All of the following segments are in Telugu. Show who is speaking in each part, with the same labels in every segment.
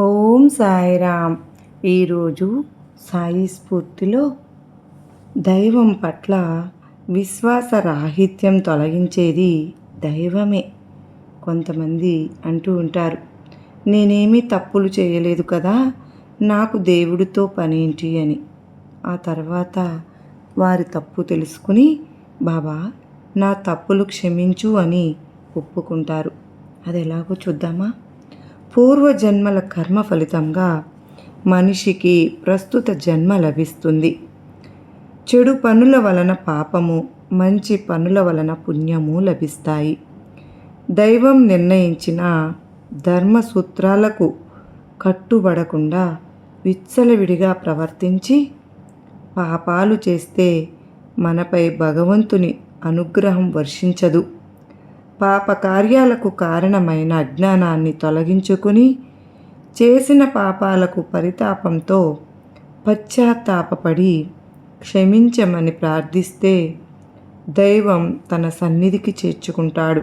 Speaker 1: ఓం సాయిరామ్. ఈరోజు సాయి స్ఫూర్తిలో దైవం పట్ల విశ్వాస రాహిత్యం తొలగించేది దైవమే. కొంతమంది అంటూ ఉంటారు నేనేమీ తప్పులు చేయలేదు కదా నాకు దేవుడితో పనేంటి అని. ఆ తర్వాత వారి తప్పు తెలుసుకుని బాబా నా తప్పులు క్షమించు అని ఒప్పుకుంటారు. అది ఎలాగో చూద్దామా? పూర్వజన్మల కర్మ ఫలితంగా మనిషికి ప్రస్తుత జన్మ లభిస్తుంది. చెడు పనుల వలన పాపము మంచి పనుల వలన పుణ్యము లభిస్తాయి. దైవం నిర్ణయించిన ధర్మ సూత్రాలకు కట్టుబడకుండా విచ్చలవిడిగా ప్రవర్తించి పాపాలు చేస్తే మనపై భగవంతుని అనుగ్రహం వర్షించదు. పాపకార్యాలకు కారణమైన అజ్ఞానాన్ని తొలగించుకుని చేసిన పాపాలకు పరితాపంతో పశ్చాత్తాపడి క్షమించమని ప్రార్థిస్తే దైవం తన సన్నిధికి చేర్చుకుంటాడు.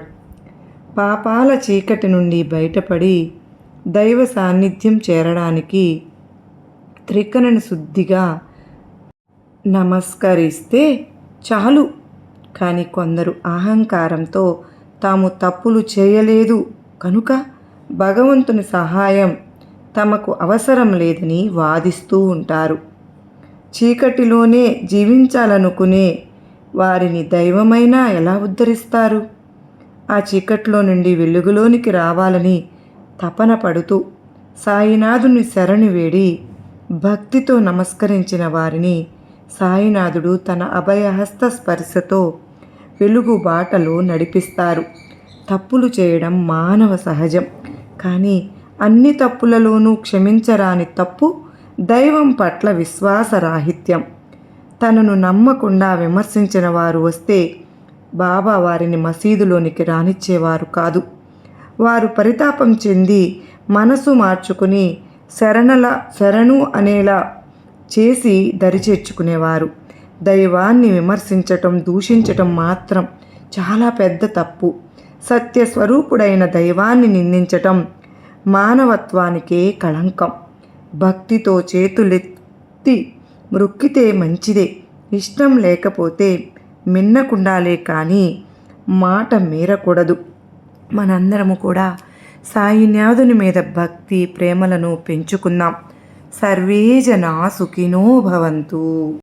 Speaker 1: పాపాల చీకటి నుండి బయటపడి దైవ సాన్నిధ్యం చేరడానికి త్రికణను శుద్ధిగా నమస్కరిస్తే చాలు. కానీ కొందరు అహంకారంతో తాము తప్పులు చేయలేదు. కనుక భగవంతుని సహాయం తమకు అవసరం లేదని వాదిస్తూ ఉంటారు. చీకటిలోనే జీవించాలనుకునే వారిని దైవమైనా ఎలా ఉద్ధరిస్తారు? ఆ చీకట్లో నుండి వెలుగులోనికి రావాలని తపన పడుతూ సాయినాథుని శరణి వేడి భక్తితో నమస్కరించిన వారిని సాయినాథుడు తన అభయహస్త స్పర్శతో వెలుగు బాటలో నడిపిస్తారు. తప్పులు చేయడం మానవ సహజం. కానీ అన్ని తప్పులలోనూ క్షమించరాని తప్పు దైవం పట్ల విశ్వాసరాహిత్యం. తనను నమ్మకుండా విమర్శించిన వారు వస్తే బాబా వారిని మసీదులోనికి రానిచ్చేవారు కాదు. వారు పరితాపం చెంది మనసు మార్చుకుని శరణల శరణు అనేలా చేసి దరిచేర్చుకునేవారు దైవాన్ని విమర్శించటం దూషించటం మాత్రం చాలా పెద్ద తప్పు. సత్యస్వరూపుడైన దైవాన్ని నిందించటం మానవత్వానికే కళంకం. భక్తితో చేతులెత్తి మృక్కితే మంచిదే. ఇష్టం లేకపోతే మిన్నకుండాలే కానీ మాట మీరకూడదు. మనందరము కూడా సాయినాథుని మీద భక్తి ప్రేమలను పెంచుకుందాం. సర్వే జనా సుఖినో భవంతు.